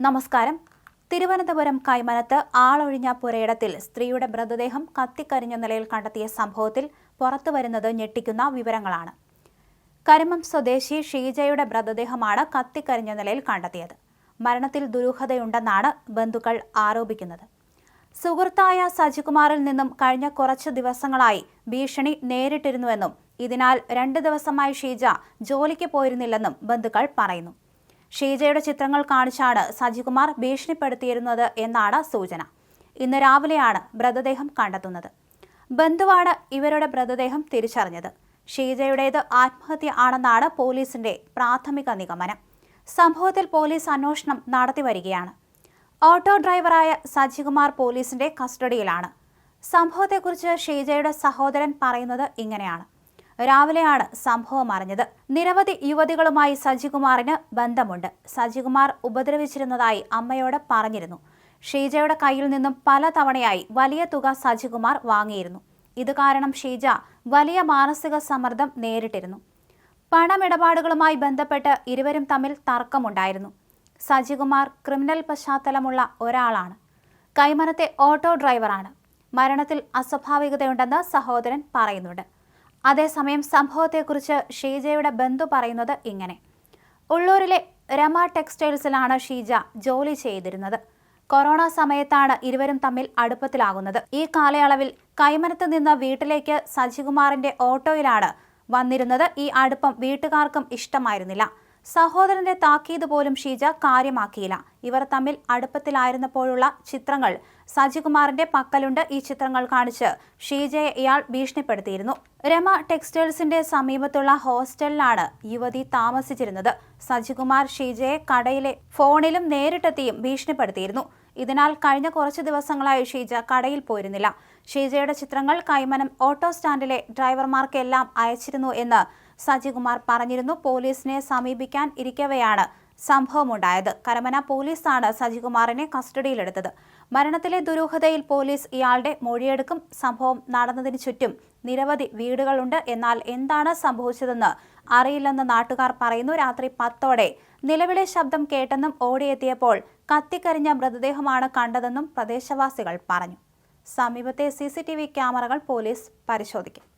നമസ്കാരം. തിരുവനന്തപുരം കൈമനത്ത് ആളൊഴിഞ്ഞ പുരയിടത്തിൽ സ്ത്രീയുടെ മൃതദേഹം കത്തിക്കരിഞ്ഞ നിലയിൽ കണ്ടെത്തിയ സംഭവത്തിൽ പുറത്തുവരുന്നത് ഞെട്ടിക്കുന്ന വിവരങ്ങളാണ്. കരിമം സ്വദേശി ഷീജയുടെ മൃതദേഹമാണ് കത്തിക്കരിഞ്ഞ നിലയിൽ കണ്ടെത്തിയത്. മരണത്തിൽ ദുരൂഹതയുണ്ടെന്നാണ് ബന്ധുക്കൾ ആരോപിക്കുന്നത്. സുഹൃത്തായ സജികുമാറിൽ നിന്നും കഴിഞ്ഞ കുറച്ച് ദിവസങ്ങളായി ഭീഷണി നേരിട്ടിരുന്നുവെന്നും ഇതിനാൽ രണ്ട് ദിവസമായി ഷീജ ജോലിക്ക് പോയിരുന്നില്ലെന്നും ബന്ധുക്കൾ പറയുന്നു. ഷീജയുടെ ചിത്രങ്ങൾ കാണിച്ചാണ് സജികുമാർ ഭീഷണിപ്പെടുത്തിയിരുന്നത് എന്നാണ് സൂചന. ഇന്ന് രാവിലെയാണ് മൃതദേഹം കണ്ടെത്തുന്നത്. ബന്ധുവാണ് ഇവരുടെ മൃതദേഹം തിരിച്ചറിഞ്ഞത്. ഷീജയുടേത് ആത്മഹത്യ ആണെന്നാണ് പോലീസിന്റെ പ്രാഥമിക നിഗമനം. സംഭവത്തിൽ പോലീസ് അന്വേഷണം നടത്തി വരികയാണ്. ഓട്ടോ ഡ്രൈവറായ സജികുമാർ പോലീസിന്റെ കസ്റ്റഡിയിലാണ്. സംഭവത്തെക്കുറിച്ച് ഷീജയുടെ സഹോദരൻ പറയുന്നത് ഇങ്ങനെയാണ്. രാവിലെയാണ് സംഭവം അറിഞ്ഞത്. നിരവധി യുവതികളുമായി സജികുമാറിന് ബന്ധമുണ്ട്. സജികുമാർ ഉപദ്രവിച്ചിരുന്നതായി അമ്മയോട് പറഞ്ഞിരുന്നു. ഷീജയുടെ കയ്യിൽ നിന്നും പല തവണയായി വലിയ തുക സജികുമാർ വാങ്ങിയിരുന്നു. ഇത് കാരണം ഷീജ വലിയ മാനസിക സമ്മർദ്ദം നേരിട്ടിരുന്നു. പണമിടപാടുകളുമായി ബന്ധപ്പെട്ട് ഇരുവരും തമ്മിൽ തർക്കമുണ്ടായിരുന്നു. സജികുമാർ ക്രിമിനൽ പശ്ചാത്തലമുള്ള ഒരാളാണ്. കൈമനത്തെ ഓട്ടോ ഡ്രൈവറാണ്. മരണത്തിൽ അസ്വാഭാവികതയുണ്ടെന്ന് സഹോദരൻ പറയുന്നുണ്ട്. അതേസമയം സംഭവത്തെക്കുറിച്ച് ഷീജയുടെ ബന്ധു പറയുന്നത് ഇങ്ങനെ. ഉള്ളൂരിലെ രമ ടെക്സ്റ്റൈൽസിലാണ് ഷീജ ജോലി ചെയ്തിരുന്നത്. കൊറോണ സമയത്താണ് ഇരുവരും തമ്മിൽ അടുപ്പത്തിലാകുന്നത്. ഈ കാലയളവിൽ കൈമനത്ത് നിന്ന് വീട്ടിലേക്ക് സജികുമാറിന്റെ ഓട്ടോയിലാണ് വന്നിരുന്നത്. ഈ അടുപ്പം വീട്ടുകാർക്കും ഇഷ്ടമായിരുന്നില്ല. സഹോദരന്റെ താക്കീത് പോലും ഷീജ കാര്യമാക്കിയില്ല. ഇവർ തമ്മിൽ അടുപ്പത്തിലായിരുന്നപ്പോഴുള്ള ചിത്രങ്ങൾ സജികുമാറിന്റെ പക്കലുണ്ട് ഈ ചിത്രങ്ങൾ കാണിച്ച് ഷീജയെ ഇയാൾ ഭീഷണിപ്പെടുത്തിയിരുന്നു. രമ ടെക്സ്റ്റൈൽസിന്റെ സമീപത്തുള്ള ഹോസ്റ്റലിലാണ് യുവതി താമസിച്ചിരുന്നത്. സജികുമാർ ഷീജയെ കടയിലെ ഫോണിലും നേരിട്ടെത്തിയും ഭീഷണിപ്പെടുത്തിയിരുന്നു. ഇതിനാൽ കഴിഞ്ഞ കുറച്ച് ദിവസങ്ങളായി ഷീജ കടയിൽ പോയിരുന്നില്ല. ഷീജയുടെ ചിത്രങ്ങൾ കൈമനം ഓട്ടോ സ്റ്റാൻഡിലെ ഡ്രൈവർമാർക്കെല്ലാം അയച്ചിരുന്നു എന്ന് സജികുമാർ പറഞ്ഞിരുന്നു പോലീസിനെ സമീപിക്കാൻ ഇരിക്കവെയാണ് സംഭവമുണ്ടായത്. കരമന പോലീസാണ് സജികുമാറിനെ കസ്റ്റഡിയിലെടുത്തത്. മരണത്തിലെ ദുരൂഹതയിൽ പോലീസ് ഇയാളുടെ മൊഴിയെടുക്കും. സംഭവം നടന്നതിന് ചുറ്റും നിരവധി വീടുകളുണ്ട്. എന്നാൽ എന്താണ് സംഭവിച്ചതെന്ന് അറിയില്ലെന്ന് നാട്ടുകാർ പറയുന്നു. രാത്രി പത്തോടെ നിലവിളി ശബ്ദം കേട്ടെന്നും ഓടിയെത്തിയപ്പോൾ കത്തിക്കരിഞ്ഞ മൃതദേഹമാണ് കണ്ടതെന്നും പ്രദേശവാസികൾ പറഞ്ഞു. സമീപത്തെ സി ക്യാമറകൾ പോലീസ് പരിശോധിക്കും.